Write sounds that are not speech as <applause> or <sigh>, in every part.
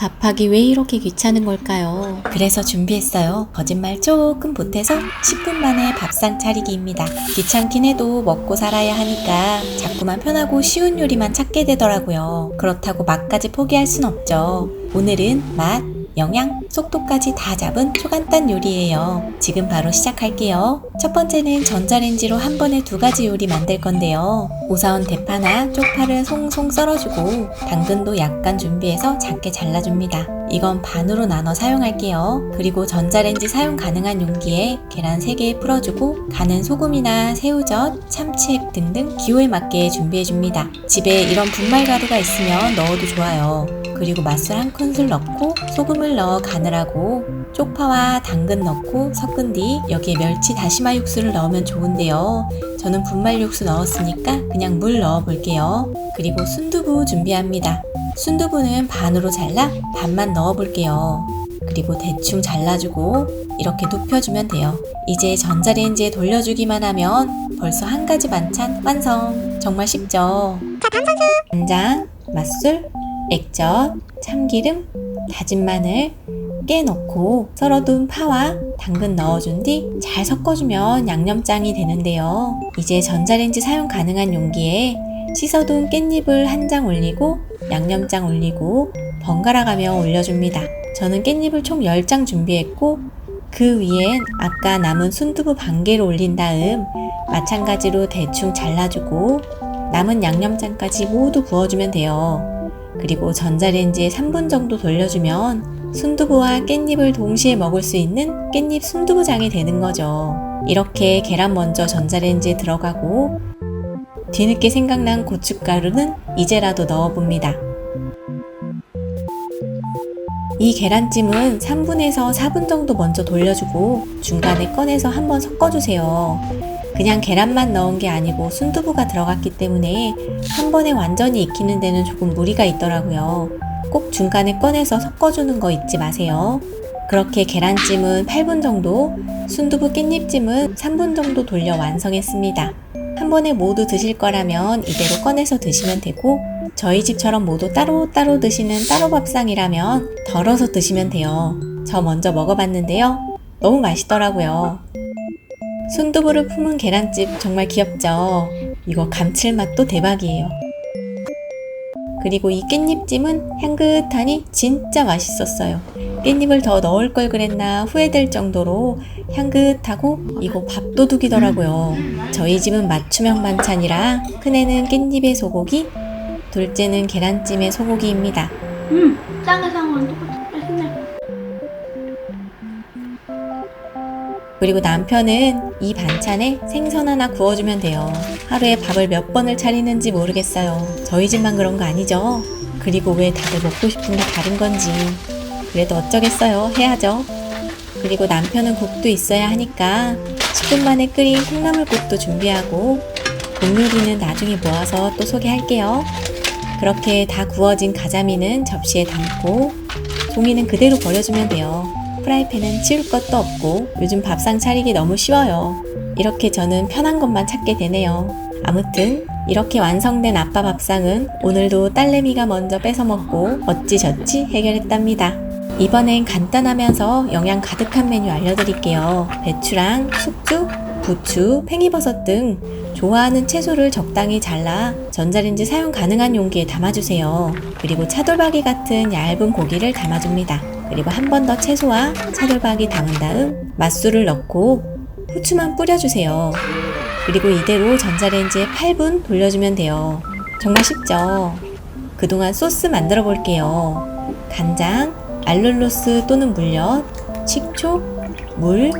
밥하기 왜 이렇게 귀찮은 걸까요? 그래서 준비했어요. 거짓말 조금 보태서 10분 만에 밥상 차리기입니다. 귀찮긴 해도 먹고 살아야 하니까 자꾸만 편하고 쉬운 요리만 찾게 되더라고요. 그렇다고 맛까지 포기할 순 없죠. 오늘은 맛, 영양, 속도까지 다 잡은 초간단 요리예요. 지금 바로 시작할게요. 첫 번째는 전자레인지로 한 번에 두 가지 요리 만들 건데요. 우선 대파나 쪽파를 송송 썰어주고 당근도 약간 준비해서 작게 잘라줍니다. 이건 반으로 나눠 사용할게요. 그리고 전자레인지 사용 가능한 용기에 계란 3개 풀어주고 간은 소금이나 새우젓, 참치액 등등 기호에 맞게 준비해줍니다. 집에 이런 분말 가루가 있으면 넣어도 좋아요. 그리고 맛술 한 큰술 넣고 소금을 넣어 간을 하고 쪽파와 당근 넣고 섞은 뒤 여기에 멸치 다시마 육수를 넣으면 좋은데요. 저는 분말 육수 넣었으니까 그냥 물 넣어 볼게요. 그리고 순두부 준비합니다. 순두부는 반으로 잘라 반만 넣어 볼게요. 그리고 대충 잘라주고 이렇게 눕혀주면 돼요. 이제 전자레인지에 돌려주기만 하면 벌써 한 가지 반찬 완성. 정말 쉽죠? 간장, 맛술, 액젓, 참기름, 다진 마늘, 깨 넣고 썰어둔 파와 당근 넣어준 뒤 잘 섞어주면 양념장이 되는데요. 이제 전자레인지 사용 가능한 용기에 씻어둔 깻잎을 한 장 올리고 양념장 올리고 번갈아 가며 올려줍니다. 저는 깻잎을 총 10장 준비했고 그 위엔 아까 남은 순두부 반 개를 올린 다음 마찬가지로 대충 잘라주고 남은 양념장까지 모두 부어주면 돼요. 그리고 전자레인지에 3분 정도 돌려주면 순두부와 깻잎을 동시에 먹을 수 있는 깻잎 순두부장이 되는 거죠. 이렇게 계란 먼저 전자레인지에 들어가고 뒤늦게 생각난 고춧가루는 이제라도 넣어봅니다. 이 계란찜은 3분에서 4분 정도 먼저 돌려주고 중간에 꺼내서 한번 섞어주세요. 그냥 계란만 넣은 게 아니고 순두부가 들어갔기 때문에 한 번에 완전히 익히는 데는 조금 무리가 있더라고요. 꼭 중간에 꺼내서 섞어주는 거 잊지 마세요. 그렇게 계란찜은 8분 정도, 순두부 깻잎찜은 3분 정도 돌려 완성했습니다. 한 번에 모두 드실 거라면 이대로 꺼내서 드시면 되고, 저희 집처럼 모두 따로따로 드시는 따로 밥상이라면 덜어서 드시면 돼요. 저 먼저 먹어봤는데요. 너무 맛있더라고요. 순두부를 품은 계란찜 정말 귀엽죠? 이거 감칠맛도 대박이에요. 그리고 이 깻잎찜은 향긋하니 진짜 맛있었어요. 깻잎을 더 넣을 걸 그랬나 후회될 정도로 향긋하고 이거 밥도둑이더라고요. 저희 집은 맞춤형 반찬이라 큰애는 깻잎에 소고기, 둘째는 계란찜에 소고기입니다. 음, 짱이상은 똑같아. 그리고 남편은 이 반찬에 생선 하나 구워주면 돼요. 하루에 밥을 몇 번을 차리는지 모르겠어요. 저희 집만 그런 거 아니죠? 그리고 왜 다들 먹고 싶은 게 다른 건지. 그래도 어쩌겠어요. 해야죠. 그리고 남편은 국도 있어야 하니까 10분 만에 끓인 콩나물국도 준비하고 국요리는 나중에 모아서 또 소개할게요. 그렇게 다 구워진 가자미는 접시에 담고 종이는 그대로 버려주면 돼요. 프라이팬은 치울 것도 없고 요즘 밥상 차리기 너무 쉬워요. 이렇게 저는 편한 것만 찾게 되네요. 아무튼 이렇게 완성된 아빠 밥상은 오늘도 딸내미가 먼저 뺏어 먹고 어찌저찌 해결했답니다. 이번엔 간단하면서 영양 가득한 메뉴 알려드릴게요. 배추랑 숙주, 부추, 팽이버섯 등 좋아하는 채소를 적당히 잘라 전자레인지 사용 가능한 용기에 담아주세요. 그리고 차돌박이 같은 얇은 고기를 담아줍니다. 그리고 한 번 더 채소와 차돌박이 담은 다음 맛술을 넣고 후추만 뿌려주세요. 그리고 이대로 전자레인지에 8분 돌려주면 돼요. 정말 쉽죠? 그동안 소스 만들어 볼게요. 간장, 알룰로스 또는 물엿, 식초, 물,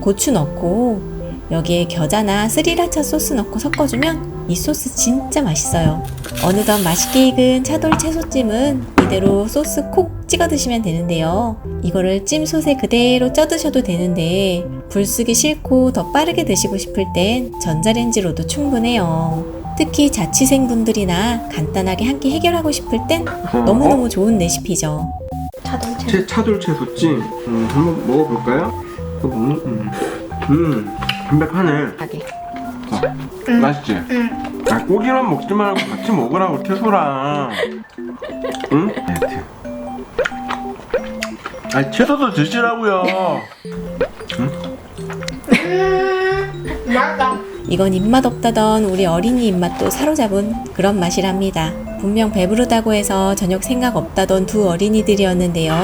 고추 넣고 여기에 겨자나 스리라차 소스 넣고 섞어주면 이 소스 진짜 맛있어요. 어느덧 맛있게 익은 차돌 채소찜은 이대로 소스 콕 찍어 드시면 되는데요. 이거를 찜솥에 그대로 쪄 드셔도 되는데 불 쓰기 싫고 더 빠르게 드시고 싶을 땐 전자레인지로도 충분해요. 특히 자취생분들이나 간단하게 한 끼 해결하고 싶을 땐 너무너무 좋은 레시피죠. 자동차. 채, 차돌 채소찜 음, 한번 먹어볼까요? 이거 먹는 음, 음 담백하네 하게. 어, 맛있지? 응. 아 고기만 먹지 말고 같이 먹으라고 채소랑 응? 아니 채소도 드시라고요. 맞다. 이건 입맛 없다던 우리 어린이 입맛도 사로잡은 그런 맛이랍니다. 분명 배부르다고 해서 저녁 생각 없다던 두 어린이들이었는데요.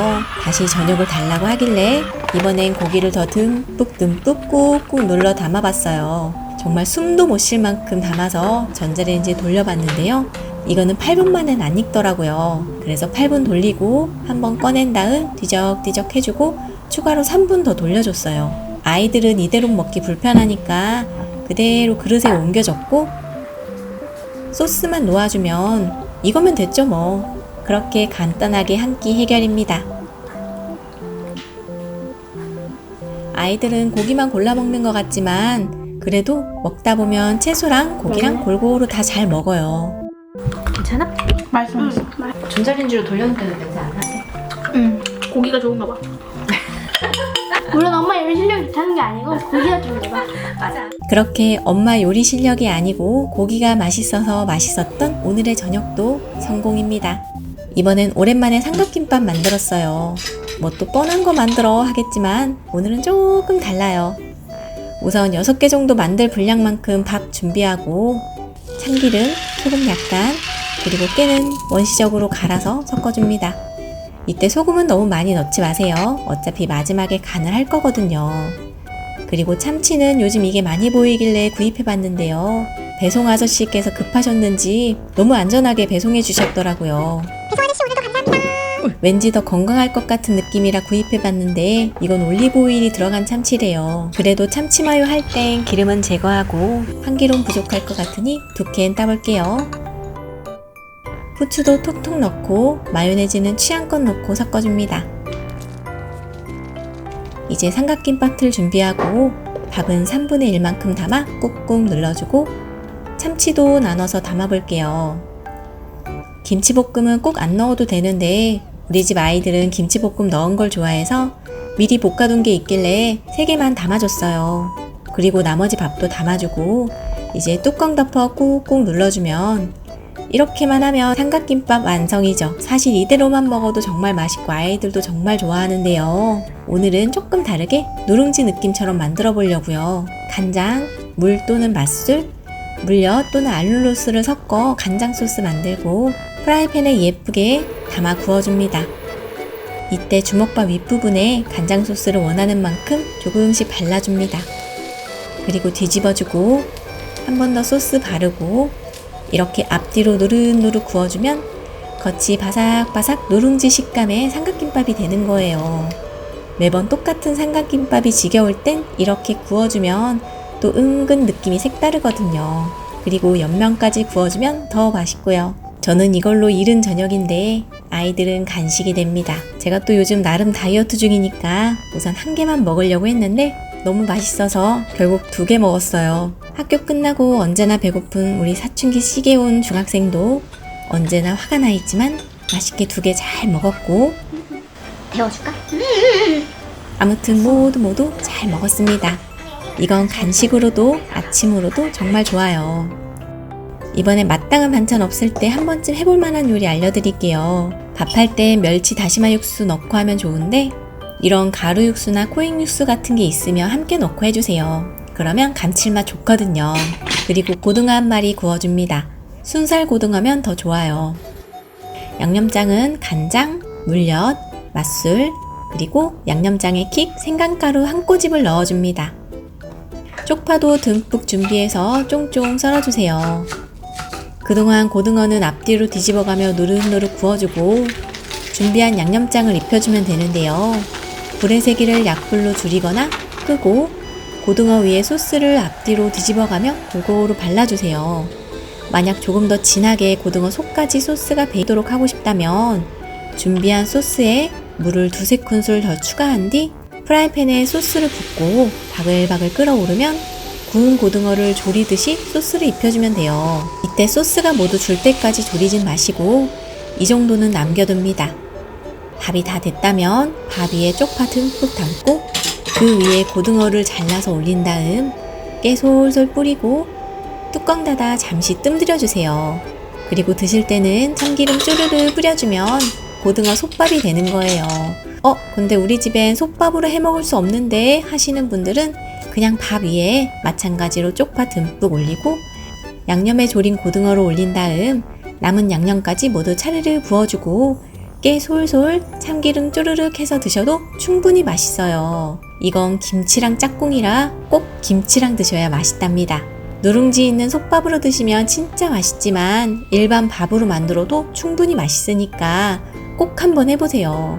다시 저녁을 달라고 하길래 이번엔 고기를 더 듬뿍 듬뿍 꾹꾹 눌러 담아봤어요. 정말 숨도 못 쉴 만큼 담아서 전자레인지에 돌려봤는데요. 이거는 8분 만엔 안 익더라고요. 그래서 8분 돌리고 한번 꺼낸 다음 뒤적뒤적 해주고 추가로 3분 더 돌려줬어요. 아이들은 이대로 먹기 불편하니까 그대로 그릇에 옮겨졌고 소스만 놓아주면 이거면 됐죠 뭐. 그렇게 간단하게 한 끼 해결입니다. 아이들은 고기만 골라 먹는 것 같지만 그래도 먹다 보면 채소랑 고기랑 골고루 다 잘 먹어요. 괜찮아? 맛있어, 맛있어. 전자레인지로 돌렸는데도 냄새 안 나네. 응. 고기가 좋은가 봐. <laughs> 물론 엄마 요리 실력이 좋다는 게 아니고 고기가 좋은가 봐. <laughs> 맞아. 그렇게 엄마 요리 실력이 아니고 고기가 맛있어서 맛있었던 오늘의 저녁도 성공입니다. 이번엔 오랜만에 삼각김밥 만들었어요. 뭐 또 뻔한 거 만들어 하겠지만 오늘은 조금 달라요. 우선 6개 정도 만들 분량만큼 밥 준비하고 참기름, 소금 약간, 그리고 깨는 원시적으로 갈아서 섞어줍니다. 이때 소금은 너무 많이 넣지 마세요. 어차피 마지막에 간을 할 거거든요. 그리고 참치는 요즘 이게 많이 보이길래 구입해 봤는데요. 배송 아저씨께서 급하셨는지 너무 안전하게 배송해 주셨더라고요. 왠지 더 건강할 것 같은 느낌이라 구입해 봤는데 이건 올리브 오일이 들어간 참치래요. 그래도 참치 마요 할 땐 기름은 제거하고 한 기름 부족할 것 같으니 두 캔 따볼게요. 후추도 톡톡 넣고 마요네즈는 취향껏 넣고 섞어줍니다. 이제 삼각김밥 틀 준비하고 밥은 3분의 1만큼 담아 꾹꾹 눌러주고 참치도 나눠서 담아볼게요. 김치볶음은 꼭 안 넣어도 되는데 우리 집 아이들은 김치볶음 넣은 걸 좋아해서 미리 볶아둔 게 있길래 3개만 담아줬어요. 그리고 나머지 밥도 담아주고 이제 뚜껑 덮어 꾹꾹 눌러주면 이렇게만 하면 삼각김밥 완성이죠. 사실 이대로만 먹어도 정말 맛있고 아이들도 정말 좋아하는데요. 오늘은 조금 다르게 누룽지 느낌처럼 만들어 보려고요. 간장, 물 또는 맛술, 물엿 또는 알룰로스를 섞어 간장 소스 만들고 프라이팬에 예쁘게 담아 구워줍니다. 이때 주먹밥 윗부분에 간장 소스를 원하는 만큼 조금씩 발라줍니다. 그리고 뒤집어주고 한 번 더 소스 바르고 이렇게 앞뒤로 노릇노릇 구워주면 겉이 바삭바삭 누룽지 식감의 삼각김밥이 되는 거예요. 매번 똑같은 삼각김밥이 지겨울 땐 이렇게 구워주면 또 은근 느낌이 색다르거든요. 그리고 옆면까지 구워주면 더 맛있고요. 저는 이걸로 이른 저녁인데 아이들은 간식이 됩니다. 제가 또 요즘 나름 다이어트 중이니까 우선 한 개만 먹으려고 했는데 너무 맛있어서 결국 두 개 먹었어요. 학교 끝나고 언제나 배고픈 우리 사춘기 시계 온 중학생도 언제나 화가 나 있지만 맛있게 두 개 잘 먹었고 데워줄까? 아무튼 모두 모두 잘 먹었습니다. 이건 간식으로도 아침으로도 정말 좋아요. 이번에 마땅한 반찬 없을 때 한 번쯤 해볼 만한 요리 알려드릴게요. 밥할 때 멸치 다시마 육수 넣고 하면 좋은데 이런 가루 육수나 코잉 육수 같은 게 있으면 함께 넣고 해주세요. 그러면 감칠맛 좋거든요. 그리고 고등어 한 마리 구워줍니다. 순살 고등어면 더 좋아요. 양념장은 간장, 물엿, 맛술, 그리고 양념장에 킥 생강가루 한 꼬집을 넣어줍니다. 쪽파도 듬뿍 준비해서 쫑쫑 썰어주세요. 그동안 고등어는 앞뒤로 뒤집어가며 노릇노릇 구워주고 준비한 양념장을 입혀주면 되는데요. 불의 세기를 약불로 줄이거나 끄고 고등어 위에 소스를 앞뒤로 뒤집어가며 골고루 발라주세요. 만약 조금 더 진하게 고등어 속까지 소스가 배이도록 하고 싶다면 준비한 소스에 물을 두세 큰술 더 추가한 뒤 프라이팬에 소스를 붓고 바글바글 끓어오르면 구운 고등어를 조리듯이 소스를 입혀주면 돼요. 이때 소스가 모두 줄 때까지 조리진 마시고 이 정도는 남겨둡니다. 밥이 다 됐다면 밥 위에 쪽파 듬뿍 담고 그 위에 고등어를 잘라서 올린 다음 깨 솔솔 뿌리고 뚜껑 닫아 잠시 뜸들여 주세요. 그리고 드실 때는 참기름 쪼르르 뿌려주면 고등어 솥밥이 되는 거예요. 어, 근데 우리 집엔 솥밥으로 해 먹을 수 없는데 하시는 분들은 그냥 밥 위에 마찬가지로 쪽파 듬뿍 올리고 양념에 졸인 고등어를 올린 다음 남은 양념까지 모두 차르르 부어주고 깨 솔솔 참기름 쪼르륵 해서 드셔도 충분히 맛있어요. 이건 김치랑 짝꿍이라 꼭 김치랑 드셔야 맛있답니다. 누룽지 있는 솥밥으로 드시면 진짜 맛있지만 일반 밥으로 만들어도 충분히 맛있으니까 꼭 한번 해보세요.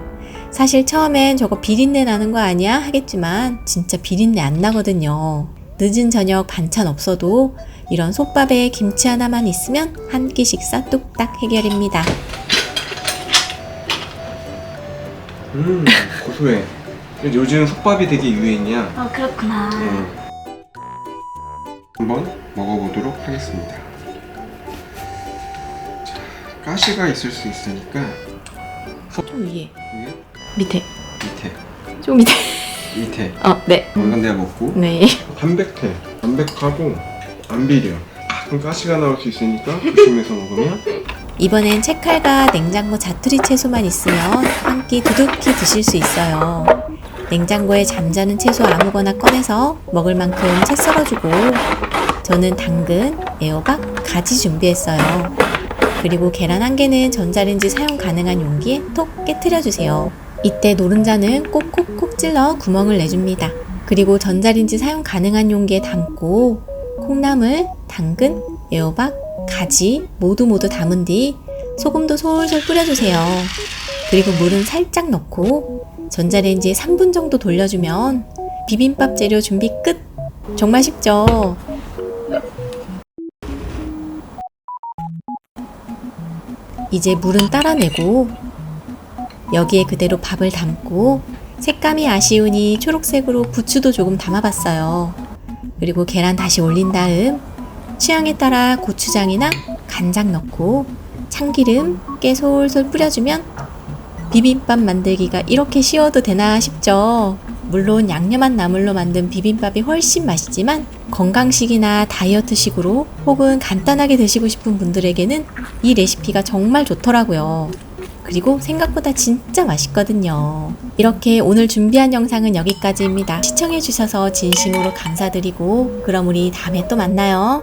사실 처음엔 저거 비린내 나는 거 아니야? 하겠지만 진짜 비린내 안 나거든요. 늦은 저녁 반찬 없어도 이런 솥밥에 김치 하나만 있으면 한 끼 식사 뚝딱 해결입니다. 음 고소해. 요즘 솥밥이 되게 유행이야. 아 그렇구나. 네. 한번 먹어보도록 하겠습니다. 자, 가시가 있을 수 있으니까 좀 위에, 위에, 밑에, 밑에, 좀 밑에. 밑에. 어, 네. 이건 내가 먹고 네. 담백해. 담백하고 안 비려. 가끔 가시가 나올 수 있으니까 조심해서 먹으면 이번엔 채칼과 냉장고 자투리 채소만 있으면 한 끼 두둑히 드실 수 있어요. 냉장고에 잠자는 채소 아무거나 꺼내서 먹을 만큼 채 썰어주고 저는 당근, 애호박, 가지 준비했어요. 그리고 계란 한 개는 전자레인지 사용 가능한 용기에 톡 깨트려 주세요. 이때 노른자는 꼭콕콕 찔러 구멍을 내줍니다. 그리고 전자레인지 사용 가능한 용기에 담고 콩나물, 당근, 애호박, 가지 모두 모두 담은 뒤 소금도 솔솔 뿌려주세요. 그리고 물은 살짝 넣고 전자레인지에 3분 정도 돌려주면 비빔밥 재료 준비 끝! 정말 쉽죠? 이제 물은 따라내고 여기에 그대로 밥을 담고 색감이 아쉬우니 초록색으로 부추도 조금 담아봤어요. 그리고 계란 다시 올린 다음 취향에 따라 고추장이나 간장 넣고 참기름, 깨 솔솔 뿌려주면 비빔밥 만들기가 이렇게 쉬워도 되나 싶죠. 물론 양념한 나물로 만든 비빔밥이 훨씬 맛있지만 건강식이나 다이어트식으로 혹은 간단하게 드시고 싶은 분들에게는 이 레시피가 정말 좋더라고요. 그리고 생각보다 진짜 맛있거든요. 이렇게 오늘 준비한 영상은 여기까지입니다. 시청해주셔서 진심으로 감사드리고, 그럼 우리 다음에 또 만나요.